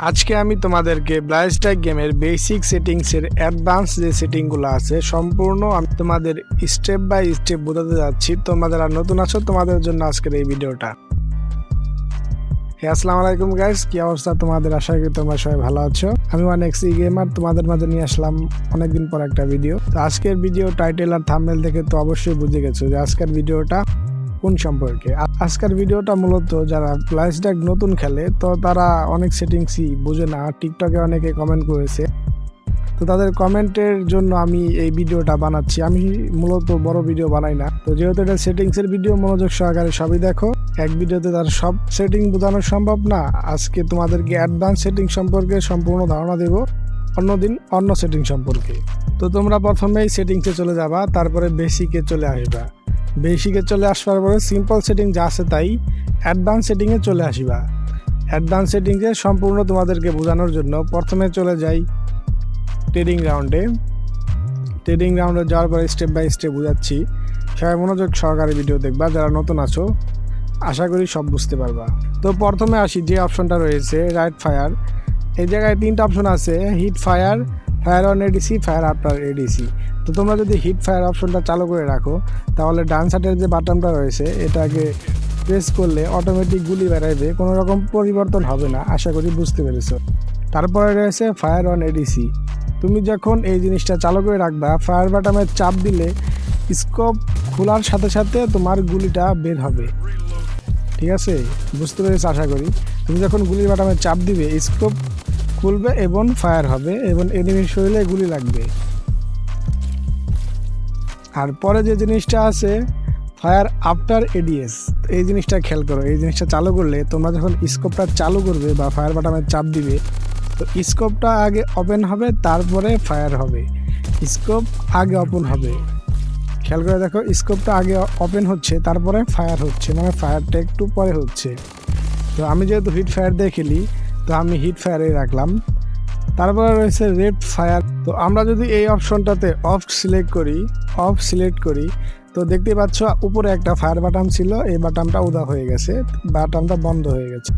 আজকে আমি তোমাদেরকে ব্লাইস্টাইক গেমের বেসিক সেটিংসের অ্যাডভান্স যে সেটিংগুলো আছে, সম্পূর্ণ আমি তোমাদের স্টেপ বাই স্টেপ বোঝাতে যাচ্ছি। তোমরা যারা নতুন আছো, তোমাদের জন্য আজকের এই ভিডিওটা। হ্যাঁ আসসালামু আলাইকুম গাইস কি অবস্থা তোমাদের? আশা করি তোমরা সবাই ভালো আছো। আমি অনেক সি গেমার তোমাদের মাঝে নিয়ে আসলাম অনেকদিন পর একটা ভিডিও তো আজকের ভিডিও টাইটেল আর থাম্বনেল দেখে তো অবশ্যই বুঝে গেছো যে আজকের ভিডিওটা কোন সম্পর্কে? আজকের ভিডিওটা মূলত যারা প্লাইসডাক নতুন খেলে, তো তারা অনেক সেটিংসই বোঝে না। টিকটকে অনেকে কমেন্ট করেছে। তো তাদের কমেন্টের জন্য আমি এই ভিডিওটা বানাচ্ছি। আমি মূলত বড় ভিডিও বানাই না। তো যেহেতু এটা সেটিংসের ভিডিও, মনোযোগ সহকারে সবই দেখো। এক ভিডিওতে তার সব সেটিং বোঝানো সম্ভব না। আজকে তোমাদেরকে অ্যাডভান্স সেটিং সম্পর্কে সম্পূর্ণ ধারণা দেব। অন্যদিন অন্য সেটিং সম্পর্কে। তো তোমরা প্রথমেই সেটিংসে চলে যাবা, তারপরে বেসিকে চলে আসবা। বেসিকে চলে আসবার পরে সিম্পল সেটিং যা আছে তাই অ্যাডভান্স সেটিংয়ে চলে আসিবা। অ্যাডভান্স সেটিংয়ে সম্পূর্ণ তোমাদেরকে বোঝানোর জন্য প্রথমে চলে যাই ট্রেডিং রাউন্ডে ট্রেডিং রাউন্ডে যাওয়ার পরে স্টেপ বাই স্টেপ বোঝাচ্ছি। সবাই মনোযোগ সহকারে ভিডিও দেখবা, যারা নতুন আছো, আশা করি সব বুঝতে পারবা। তো প্রথমে আসি যে অপশনটা রয়েছে রাইট ফায়ার এই জায়গায় তিনটা অপশন আছে hit fire fire on ADC fire after ADC তো তোমরা যদি হিট ফায়ার অপশনটা চালু করে রাখো, তাহলে ডান সাইডের যে বাটনটা রয়েছে, এটাকে প্রেস করলে অটোমেটিক গুলি বেড়াইবে কোনো রকম পরিবর্তন হবে না, আশা করি বুঝতে পেরেছ। তারপরে রয়েছে ফায়ার অন এডিসি তুমি যখন এই জিনিসটা চালু করে রাখবা ফায়ার বাটনে চাপ দিলে স্কোপ খোলার সাথে সাথে তোমার গুলিটা বের হবে। ঠিক আছে? বুঝতে পেরেছ, আশা করি। তুমি যখন গুলির বাটামে চাপ দিবে স্কোপ খুলবে এবং ফায়ার হবে এবং এনিমির শরীরে গুলি লাগবে। আর পরে যে জিনিসটা আছে ফায়ার আফটার এডিএস এই জিনিসটা খেয়াল করো, এই জিনিসটা চালু করলে তোমরা যখন স্কোপটা চালু করবে বা ফায়ার বাটনে চাপ দিবে, তো স্কোপটা আগে ওপেন হবে, তারপরে ফায়ার হবে। স্কোপ আগে ওপেন হবে। খেয়াল করে দেখো স্কোপটা আগে ওপেন হচ্ছে, তারপরে ফায়ার হচ্ছে মানে ফায়ারটা একটু পরে হচ্ছে। তো আমি যেহেতু হিট ফায়ার দিয়ে খেলি তো আমি হিট ফায়ারে রাখলাম। তারপরে রয়েছে রেড ফায়ার তো আমরা যদি এই অপশনটাতে অফ সিলেক্ট করি অফ সিলেক্ট করি, তো দেখতে পাচ্ছ উপরে একটা ফায়ার বাটাম ছিল, এই বাটামটা উদা হয়ে গেছে বাটামটা বন্ধ হয়ে গেছে।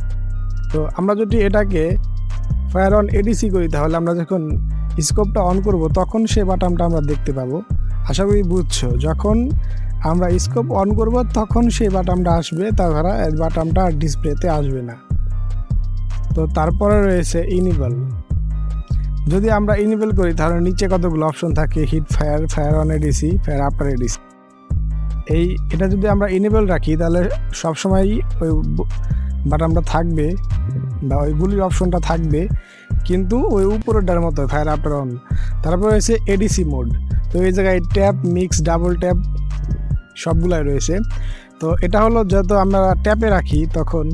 তো আমরা যদি এটাকে ফায়ার অন এডিসি করি, তাহলে আমরা যখন স্কোপটা অন করব, তখন সেই বাটামটা আমরা দেখতে পাবো। আশা করি বুঝছ, যখন আমরা স্কোপ অন করব, তখন সেই বাটামটা আসবে, তাছাড়া বাটামটা ডিসপ্লেতে আসবে না। তো তারপরে রয়েছে ইনিবল যদি আমরা ইনিবল করি, তাহলে নিচে কতগুলো অপশন থাকে? Hit fire fire on ADC fire after ADC এই, এটা যদি আমরা ইনেবল রাখি, তাহলে সবসময়ই ওই বাটামটা থাকবে বা ওই গুলির অপশনটা থাকবে, কিন্তু ওই উপরেরটার মতো ফায়ার আফটার অন তারপর রয়েছে এডিসি মোড তো এই জায়গায় ট্যাপ মিক্স ডাবল ট্যাপ সবগুলাই রয়েছে। তো এটা হলো, যত আমরা ট্যাপে রাখি, তখন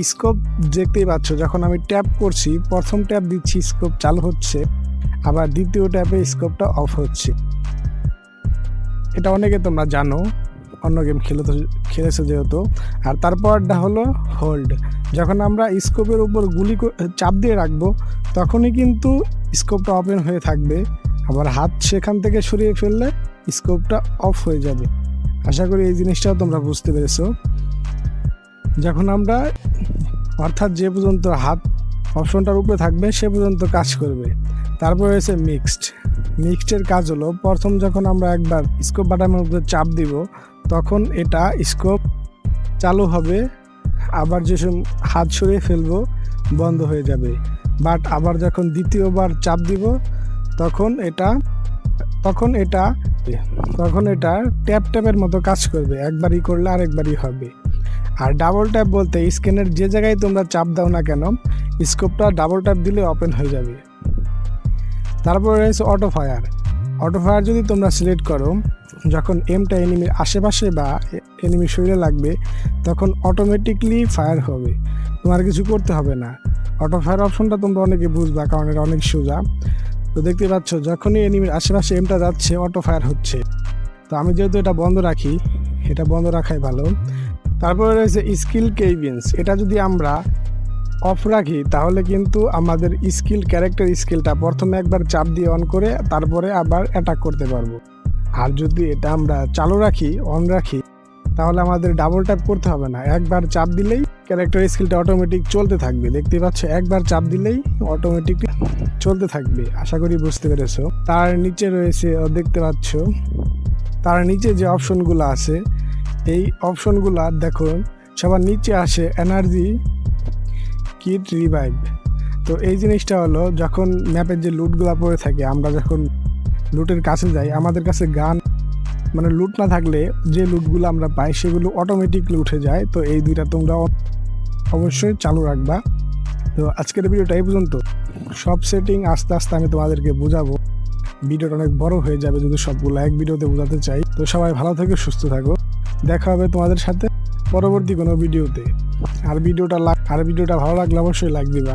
স্কোপ দেখতেই পাচ্ছ, যখন আমি ট্যাপ করছি, প্রথম ট্যাপ দিচ্ছি, স্কোপ চালু হচ্ছে, আবার দ্বিতীয় ট্যাপে স্কোপটা অফ হচ্ছে। এটা অনেকে তোমরা জানো, অন্য গেম খেলে তো খেলেছো যেহেতু। আর তারপরটা হলো হোল্ড। যখন আমরা স্কোপের উপর গুলি চাপ দিয়ে রাখব, তখনই কিন্তু স্কোপটা ওপেন হয়ে থাকবে। আবার হাত সেখান থেকে সরিয়ে ফেললে স্কোপটা অফ হয়ে যাবে। আশা করি এই জিনিসটাও তোমরা বুঝতে পেরেছ। যখন আমরা, অর্থাৎ যে পর্যন্ত হাত অপশনটার উপরে থাকবে, সে পর্যন্ত কাজ করবে। তারপর রয়েছে মিক্সড মিক্সডের কাজ হলো, প্রথম যখন আমরা একবার স্কোপ বাটামের উপরে চাপ দিব, তখন এটা স্কোপ চালু হবে, আবার যে হাত সরিয়ে ফেলব, বন্ধ হয়ে যাবে। বাট আবার যখন দ্বিতীয়বার চাপ দিব, তখন এটা তখন এটা তখন এটা ট্যাপ ট্যাপের মতো কাজ করবে। একবারই করলে আরেকবারই হবে। আর ডাবল ট্যাপ বলতে স্ক্যানের যে জায়গায় তোমরা চাপ দাও না কেন স্কোপটা ডাবল ট্যাপ দিলে ওপেন হয়ে যাবে। তারপর রয়েছে অটো ফায়ার অটো ফায়ার যদি তোমরা সিলেক্ট করো, যখন এমটা এনিমির আশেপাশে বা এনিমির শরীরে লাগবে, তখন অটোমেটিকলি ফায়ার হবে। তোমার কিছু করতে হবে না। অটো ফায়ার অপশনটা তোমরা অনেকে বুঝবা, কারণ এটা অনেক সোজা। তো দেখতে পাচ্ছ, যখনই এনিমির আশেপাশে এমটা যাচ্ছে অটো ফায়ার হচ্ছে। তো আমি যেহেতু এটা বন্ধ রাখি, এটা বন্ধ রাখাই ভালো। তারপরে রয়েছে স্কিল কেবিনস এটা যদি আমরা অফ রাখি, তাহলে কিন্তু আমাদের স্কিল ক্যারেক্টার স্কিলটা প্রথমে একবার চাপ দিয়ে অন করে তারপরে আবার অ্যাটাক করতে পারব। আর যদি এটা আমরা চালু রাখি অন রাখি, তাহলে আমাদের ডাবল ট্যাপ করতে হবে না। একবার চাপ দিলেই ক্যারেক্টার স্কিলটা অটোমেটিক চলতে থাকবে। দেখতে পাচ্ছ, একবার চাপ দিলেই অটোমেটিক চলতে থাকবে। আশা করি বুঝতে পেরেছ। তার নিচে রয়েছে, দেখতে পাচ্ছ, তার নিচে যে অপশনগুলো আছে এই অপশনগুলো দেখো, সবার নিচে আসে এনার্জি কিট রিভাইভ। তো এই জিনিসটা হলো, যখন ম্যাপের যে লুটগুলো পড়ে থাকে, আমরা যখন লুটের কাছে যাই, আমাদের কাছে গান মানে লুট না থাকলে যে লুটগুলো আমরা পাই, সেগুলো অটোমেটিকলি উঠে যায়। তো এই দুইটা তোমরা অবশ্যই চালু রাখবা। তো আজকের ভিডিওটা এই পর্যন্ত। সব সেটিং আস্তে আস্তে আমি তোমাদেরকে বোঝাবো। ভিডিওটা অনেক বড় হয়ে যাবে যদি সবগুলো এক ভিডিওতে বোঝাতে চাই। তো সবাই ভালো থেকে, সুস্থ থাকো। দেখা হবে তোমাদের সাথে পরবর্তী কোনো ভিডিওতে। আর ভিডিওটা লাগ আর ভিডিওটা ভালো লাগলে অবশ্যই লাইক দিবা।